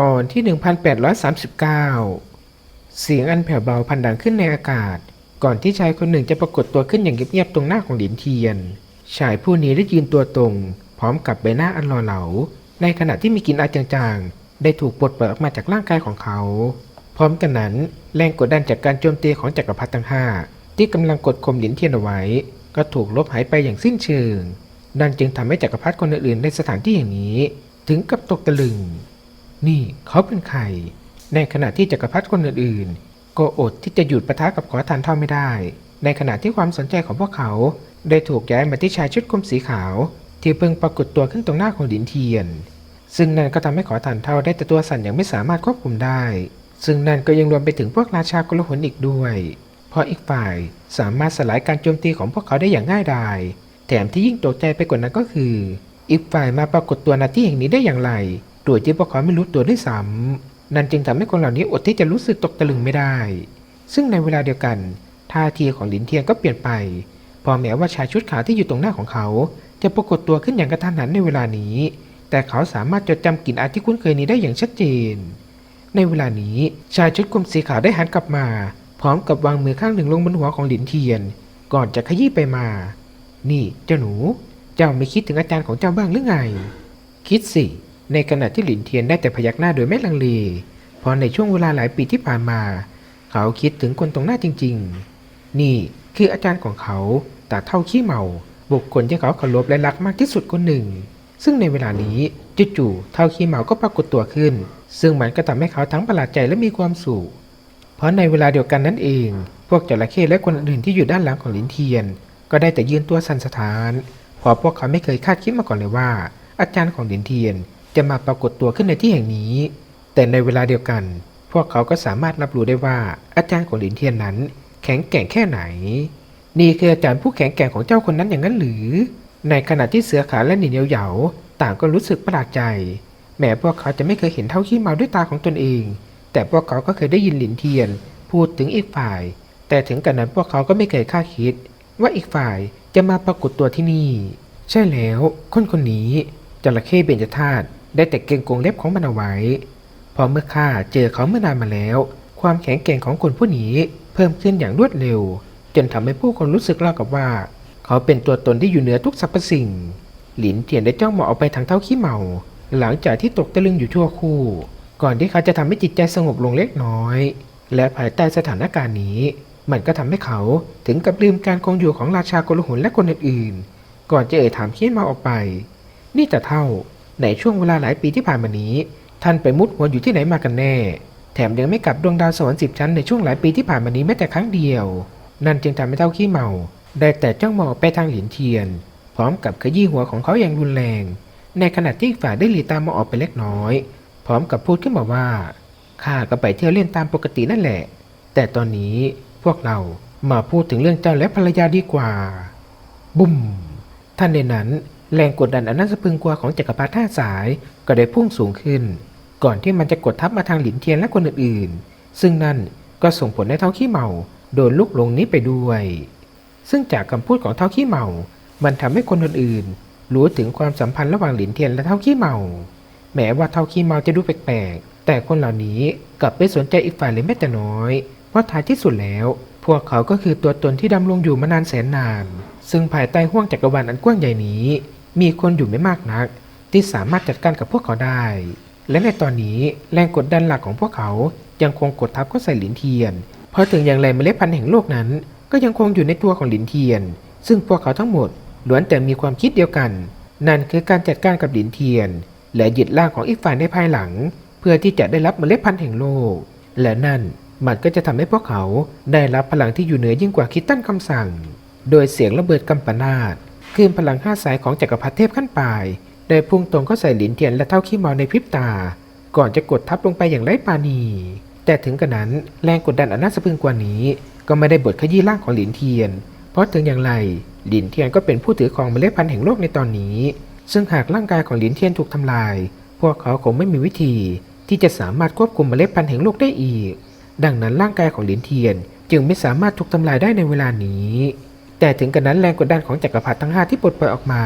ตอนที่ 1839 เสียงอันแผ่วเบาพันดังขึ้นในอากาศ ก่อนที่ชายคนหนึ่งจะปรากฏตัวขึ้นอย่างเงียบๆตรงหน้าของหลินเทียน ชายผู้นี้ได้ยืนตัวตรง พร้อมกับใบหน้าอันหล่อเหลา ในขณะที่มีกลิ่นอายจางๆ ได้ถูกปลดปล่อยออกมาจากร่างกายของเขา พร้อมกันนั้นแรงกดดันจากการโจมตีของจักรพรรดิทั้งห้าที่กำลังกดข่มหลินเทียนเอาไว้ ก็ถูกลบหายไปอย่างสิ้นเชิงนั่นจึงทำให้จักรพรรดิคนอื่นๆในสถานที่อย่างนี้ ถึงกับตกตะลึง นี่เขาเป็นใคร ในขณะที่จักรพรรดิคนอื่นๆ ก็อดที่จะหยุดปะทะกับขอทานเท่าไม่ได้ ในขณะที่ความสนใจของพวกเขา ได้ถูกย้ายมาที่ชายชุดคลุมสีขาว ที่เพิ่งปรากฏตัวขึ้นตรงหน้าของดินเทียน ซึ่งนั่นก็ทำให้ขอทานเท่าได้แต่ตัวสั่นอย่างไม่สามารถควบคุมได้ ซึ่งนั่นก็ยังรวมไปถึงพวกราชากลหนอีกด้วย เพราะอีกฝ่ายสามารถสลายการโจมตีของพวกเขาได้อย่างง่ายดาย แถมที่ยิ่งตกใจไปกว่านั้นก็คือ อีกฝ่ายมาปรากฏตัวณที่แห่งนี้ได้อย่างไร โดยที่พวกเขาไม่รู้ตัวด้วยซ้ำนั่นจึงทำให้คนเหล่านี้อดที่จะรู้สึกตกตะลึงไม่ได้ ซึ่งในเวลาเดียวกันท่าทีของหลินเทียนก็เปลี่ยนไป พอแม้ว่าชายชุดขาวที่อยู่ตรงหน้าของเขา จะปรากฏตัวขึ้นอย่างกระทันหันในเวลานี้ แต่เขาสามารถจดจำกลิ่นอายที่คุ้นเคยนี้ได้อย่างชัดเจน ในเวลานี้ชายชุดคลุมสีขาวได้หันกลับมา พร้อมกับวางมือข้างหนึ่งลงบนหัวของหลินเทียน ก่อนจะขยี้ไปมา นี่เจ้าหนู เจ้าไม่คิดถึงอาจารย์ของเจ้าบ้างหรือไง คิดสิ ในขณะที่หลินเทียนได้แต่พยักหน้าโดยไม่ลังเล เพราะในช่วงเวลาหลายปีที่ผ่านมา เขาคิดถึงคนตรงหน้าจริง ๆ นี่คืออาจารย์ของเขาตาเท่าขี้เมา บุคคลที่เขาเคารพและรักมากที่สุดคนหนึ่ง ซึ่งในเวลานี้จู่ๆเท่าขี้เมาก็ปรากฏตัวขึ้น ซึ่งมันก็ทำให้เขาทั้งประหลาดใจและมีความสุข เพราะในเวลาเดียวกันนั่นเอง พวกจระเข้และคนอื่นที่อยู่ด้านหลังของลินเทียน ก็ได้แต่ยืนตัวสั่นสะท้านเพราะพวกเขาไม่เคยคาดคิดมาก่อนเลยว่า อาจารย์ของลินเทียน จะมาปรากฏตัวขึ้นในที่แห่งนี้ แต่ในเวลาเดียวกัน พวกเขาก็สามารถรับรู้ได้ว่าอาจารย์ของหลินเทียนนั้น แข็งแกร่งแค่ไหน นี่คืออาจารย์ผู้แข็งแกร่งของเจ้าคนนั้นอย่างนั้นหรือ ในขณะที่เสือขาและหนินเหยาๆต่างก็รู้สึกประหลาดใจ แม้พวกเขาจะไม่เคยเห็นเท่าขี้เมาด้วยตาของตนเอง แต่พวกเขาก็เคยได้ยินหลินเทียน พูดถึงอีกฝ่าย แต่ถึงกันนั้นพวกเขาก็ไม่เคยคาดคิด ว่าอีกฝ่ายจะมาปรากฏตัวที่นี่ ใช่แล้วคนคนนี้จระเข้เบญจธาตุ ได้แต่เก่งกงเล็บของมันเอาไว้ พอเมื่อข้าเจอเขาเมื่อนานมาแล้ว ความแข็งแกร่งของคนผู้นี้เพิ่มขึ้นอย่างรวดเร็ว จนทำให้ผู้คนรู้สึกรากับว่า เขาเป็นตัวตนที่อยู่เหนือทุกสรรพสิ่ง หลินเทียนได้จ้องมองออกไปทางเท้าขี้เมา หลังจากที่ตกตะลึงอยู่ชั่วครู่ ก่อนที่เขาจะทำให้จิตใจสงบลงเล็กน้อย และภายใต้สถานการณ์นี้ มันก็ทำให้เขาถึงกับลืมการคงอยู่ของราชากลหุนและคนอื่นๆ ก่อนจะเอ่ยถามขี้เมาออกไป นี่แต่เท่า ในช่วงเวลาหลายปีที่ผ่านมานี้ ท่านไปมุดหัวอยู่ที่ไหนมากันแน่ แถมยังไม่กลับดวงดาวสวรรค์สิบชั้นในช่วงหลายปีที่ผ่านมานี้แม้แต่ครั้งเดียว นั่นจึงทำให้เท่าขี้เมา ได้แต่จ้องมองไปทางหลินเทียน พร้อมกับขยี้หัวของเขาอย่างรุนแรง ในขณะที่ฝ่ายได้หลีตามมองออกไปเล็กน้อย พร้อมกับพูดขึ้นมาว่าข้าก็ไปเที่ยวเล่นตามปกตินั่นแหละ แต่ตอนนี้พวกเรามาพูดถึงเรื่องเจ้าและภรรยาดีกว่า บุ้มท่านในนั้น แรงกดดันอันน่าสะพึงกลัวของจักรพรรดิท่าสายก็ได้พุ่งสูงขึ้น ก่อนที่มันจะกดทับมาทางหลินเทียนและคนอื่นๆ ซึ่งนั่นก็ส่งผลให้เท้าขี้เมาโดนลุกลงนี้ไปด้วย ซึ่งจากคำพูดของเท้าขี้เมา มันทำให้คนอื่นๆรู้ถึงความสัมพันธ์ระหว่างหลินเทียนและเท้าขี้เมา แม้ว่าเท้าขี้เมาจะดูแปลกๆ แต่คนเหล่านี้กลับไม่สนใจอีกฝ่ายเลยแม้แต่น้อย เพราะท้ายที่สุดแล้ว พวกเขาก็คือตัวตนที่ดำรงอยู่มานานแสนนาน ซึ่งภายใต้ห้วงจักรวาลอันกว้างใหญ่นี้ มีคนอยู่ไม่มากนัก ที่สามารถจัดการกับพวกเขาได้ และในตอนนี้แรงกดดันหลักของพวกเขายังคงกดทับเข้าใส่หลินเทียนพราะถึงอย่างไรเมล็ดพันธุ์แห่งโลกนั้น ก็ยังคงอยู่ในตัวของหลินเทียน ซึ่งพวกเขาทั้งหมดล้วนแต่มีความคิดเดียวกัน นั่นคือการจัดการกับหลินเทียน และยึดร่างของอีกฝ่ายในภายหลัง เพื่อที่จะได้รับเมล็ดพันธุ์แห่งโลก และนั่นมันก็จะทำให้พวกเขาได้รับพลังที่อยู่เหนือยิ่งกว่าคิดตั้นคำสั่ง โดยเสียงระเบิดกำปนาต คลื่นพลังห้าสายของจักรพรรดิเทพขั้นปลายได้พุ่งตรงเข้าใส่หลินเทียนและเท่าขี้เมาในพริบตา ก่อนจะกดทับลงไปอย่างไร้ปาณี แต่ถึงกระนั้นแรงกดดันอันน่าสะพึงกว่านี้ ก็ไม่ได้บดขยี้ร่างของหลินเทียน เพราะถึงอย่างไรหลินเทียนก็เป็นผู้ถือครองเมล็ดพันธุ์แห่งโลกในตอนนี้ ซึ่งหากร่างกายของหลินเทียนถูกทำลาย พวกเขาคงไม่มีวิธี ที่จะสามารถควบคุมเมล็ดพันธุ์แห่งโลกได้อีก ดังนั้นร่างกายของหลินเทียนจึงไม่สามารถถูกทำลายได้ในเวลานี้ แต่ถึงกระนั้นแรงกดดันของจักรพรรดิทั้งห้าที่ปลดปล่อยออกมา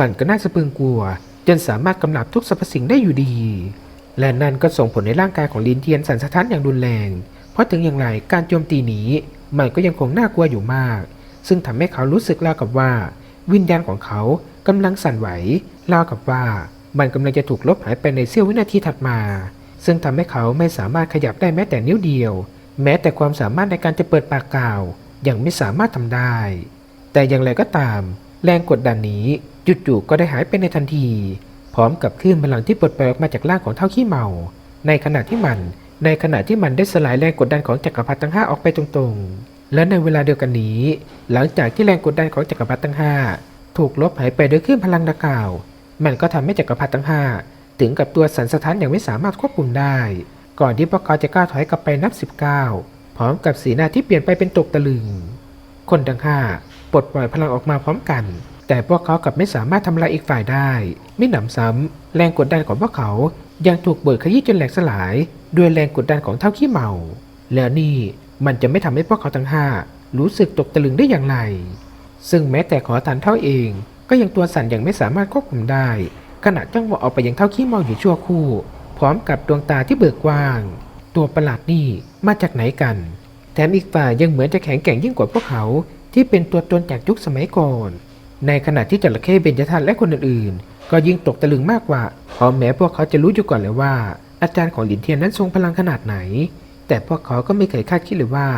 มันก็น่าสะพรึงกลัว จนสามารถกำลับทุกสรรพสิ่งได้อยู่ดี และนั่นก็ส่งผลในร่างกายของลินเทียนสั่นสะท้านอย่างรุนแรง เพราะถึงอย่างไรการโจมตีนี้ มันก็ยังคงน่ากลัวอยู่มาก ซึ่งทำให้เขารู้สึกราวกับว่า วิญญาณของเขากำลังสั่นไหวราวกับว่า มันกำลังจะถูกลบหายไปในเสี้ยววินาทีถัดมา ซึ่งทำให้เขาไม่สามารถขยับได้แม้แต่นิ้วเดียว แม้แต่ความสามารถในการจะเปิดปากกล่าว ยังไม่สามารถทำได้ แต่อย่างไรก็ตาม แรงกดดันนี้จู่ๆก็ได้หายไปในทันที พร้อมกับคลื่นพลังที่ปลดปล่อยออกมาจากร่างของเท่าขี้เมา ในขณะที่มัน ในขณะที่มันได้สลายแรงกดดันของจักรพรรดิทั้งห้าออกไปตรงๆ และในเวลาเดียวกันนี้ หลังจากที่แรงกดดันของจักรพรรดิทั้งห้าถูกลบหายไปโดยคลื่นพลังดังกล่าว มันก็ทำให้จักรพรรดิทั้งห้าถึงกับตัวสันสะท้านอย่างไม่สามารถควบคุมได้ ก่อนที่พวกเขาจะก้าวถอยกลับไปนับ19 พร้อมกับสีหน้าที่เปลี่ยนไปเป็นตกตะลึง คนทั้งห้าปลดปล่อยพลังออกมาพร้อมกัน แต่พวกเขากลับไม่สามารถทำลายอีกฝ่ายได้ไม่หนำซ้ำแรงกดดันของพวกเขายังถูกเบิดขยี้จนแหลกสลายด้วยแรงกดดันของเท่าขี้เมา แล้วนี่มันจะไม่ทำให้พวกเขาทั้งห้ารู้สึกตกตะลึงได้อย่างไร ซึ่งแม้แต่ขอทานเท่าเอง ก็ยังตัวสั่นอย่างไม่สามารถควบคุมได้ ขณะจ้องมองออกไปยังเท่าขี้เมาอยู่ชั่วครู่ พร้อมกับดวงตาที่เบิกกว้าง ตัวประหลาดนี่มาจากไหนกัน แถมอีกฝ่ายยังเหมือนจะแข็งแกร่งยิ่งกว่าพวกเขาที่เป็นตัวตนจากยุคสมัยก่อน ในขณะที่จระเข้เบญจทันและคนอื่นๆ ก็ยิ่งตกตะลึงมากกว่าเพราะแม้พวกเขาจะรู้อยู่ก่อนเลยว่า อาจารย์ของหลินเทียนนั้นทรงพลังขนาดไหน แต่พวกเขาก็ไม่เคยคาดคิดเลยว่า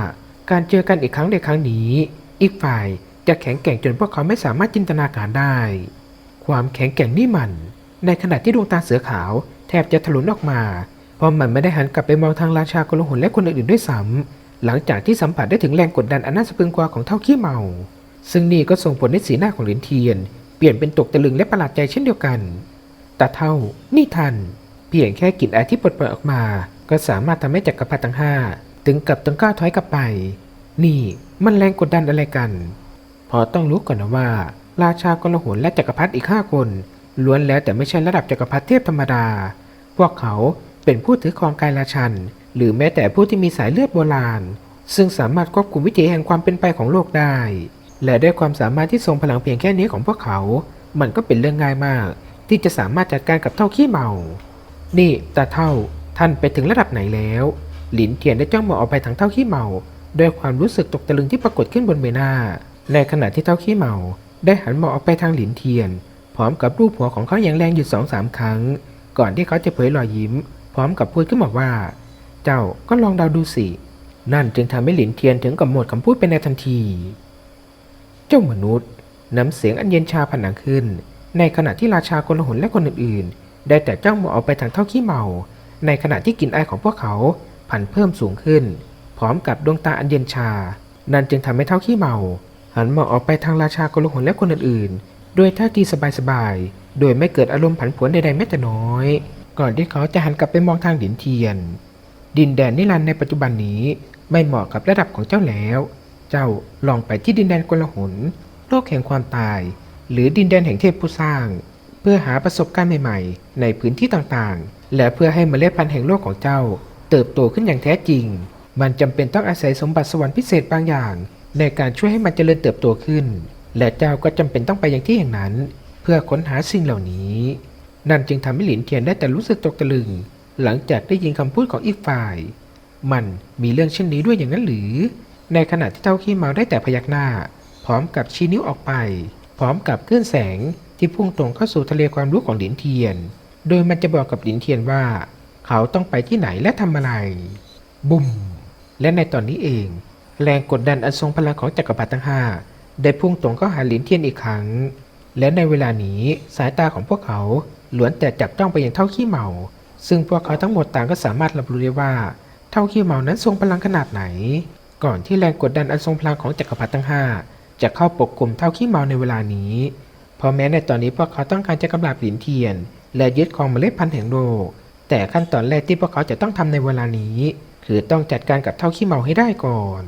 การเจอกันอีกครั้งในครั้งนี้ อีกฝ่ายจะแข็งแกร่งจนพวกเขาไม่สามารถจินตนาการได้ ความแข็งแกร่งนี่มัน ในขณะที่ดวงตาเสือขาวแทบจะถลุนออกมา เพราะมันไม่ได้หันกลับไปมองทางราชากลหนและคนอื่นๆด้วยซ้ำหลังจากที่สัมผัสได้ถึงแรงกดดันอันน่าสะพรึงกว่าของเท่าขี้เมา ซึ่งนี่ก็ส่งผลให้สีหน้าของหลินเทียน เปลี่ยนเป็นตกตะลึงและประหลาดใจเช่นเดียวกันตาเท่า นี่ทัน เพียงแค่กลิ่นอายที่ปลดปล่อยออกมา ก็สามารถทำให้จักรพรรดิทั้งห้าถึงกับต้องก้าวถอยกลับไป นี่มันแรงกดดันอะไรกัน พอต้องรู้ก่อนนะว่า ราชากลหนและจักรพรรดิอีกห้าคนล้วนแล้วแต่ไม่ใช่ระดับจักรพรรดิเทพธรรมดา พวกเขา เป็นผู้ถือครองกายราชัน หรือแม้แต่ผู้ที่มีสายเลือดโบราณ ซึ่งสามารถควบคุมวิถีแห่งความเป็นไปของโลกได้ และด้วยความสามารถที่ทรงพลังเพียงแค่นี้ของพวกเขา มันก็เป็นเรื่องง่ายมาก ที่จะสามารถจัดการกับเท่าขี้เมา นี่ตาเท่าท่านไปถึงระดับไหนแล้ว หลินเทียนได้จ้องมองออกไปทางเท่าขี้เมา ด้วยความรู้สึกตกตะลึงที่ปรากฏขึ้นบนใบหน้า ในขณะที่เท่าขี้เมา ได้หันมองออกไปทางหลินเทียน พร้อมกับรูปหัวของเขาอย่างแรงอยู่สองสามครั้ง ก่อนที่เขาจะเผยรอยยิ้ม ร้อมกับพูดขึ้นมาว่า เจ้าก็ลองเดาดูสิ นั่นจึงทำให้หลินเทียนถึงกับหมดคำพูดไปในทันที เจ้ามนุษย์น้ำเสียงอันเย็นชาผนังขึ้น ในขณะที่ราชากลหนและคนอื่นๆ ได้แต่จ้องมองออกไปทางเท่าขี้เมา ในขณะที่กลิ่นอายของพวกเขาผันเพิ่มสูงขึ้น พร้อมกับดวงตาอันเย็นชา นั่นจึงทำให้เท่าขี้เมา หันมองออกไปทางราชากลหนและคนอื่นๆโดยท่าทีสบายๆ โดยไม่เกิดอารมณ์ผันผวนใดๆแม้แต่น้อย ก่อนที่เขาจะหันกลับไปมองทางดินเทียน ดินแดนนิรันดร์ในปัจจุบันนี้ไม่เหมาะกับระดับของเจ้าแล้ว เจ้าลองไปที่ดินแดนกลหนโลกแห่งความตาย หรือดินแดนแห่งเทพผู้สร้าง เพื่อหาประสบการณ์ใหม่ๆ ในพื้นที่ต่างๆ และเพื่อให้เมล็ดพันธุ์แห่งโลกของเจ้า เติบโตขึ้นอย่างแท้จริง มันจำเป็นต้องอาศัยสมบัติสวรรค์พิเศษบางอย่าง ในการช่วยให้มันเจริญเติบโตขึ้น และเจ้าก็จำเป็นต้องไปยังที่แห่งนั้น เพื่อค้นหาสิ่งเหล่านี้ นั่นจึงทำให้หลินเทียนได้แต่รู้สึกตกตะลึง หลังจากได้ยินคำพูดของอีกฝ่าย มันมีเรื่องเช่นนี้ด้วยอย่างนั้นหรือ ในขณะที่เจ้าขี้เมาได้แต่พยักหน้า พร้อมกับชี้นิ้วออกไป พร้อมกับคลื่นแสงที่พุ่งตรงเข้าสู่ทะเลความรู้ของหลินเทียน โดยมันจะบอกกับหลินเทียนว่า เขาต้องไปที่ไหนและทำอะไร บุ้มและในตอนนี้เอง แรงกดดันอันทรงพลังของจักรพรรดิทั้งห้าได้พุ่งตรงเข้าหาหลินเทียนอีกครั้ง และในเวลานี้สายตาของพวกเขา ล้วนแต่จับจ้องไปยังเท่าขี้เมา ซึ่งพวกเขาทั้งหมดต่างก็สามารถรับรู้ได้ว่า เท่าขี้เมานั้นทรงพลังขนาดไหน ก่อนที่แรงกดดันอันทรงพลังของจักรพรรดิทั้งห้าจะเข้าปกคลุมเท่าขี้เมาในเวลานี้ เพราะแม้ในตอนนี้พวกเขาต้องการจะกำราบหลินเทียน และยึดครองเมล็ดพันธุ์แห่งโลก แต่ขั้นตอนแรกที่พวกเขาจะต้องทำในเวลานี้ คือต้องจัดการกับเท่าขี้เมาให้ได้ก่อน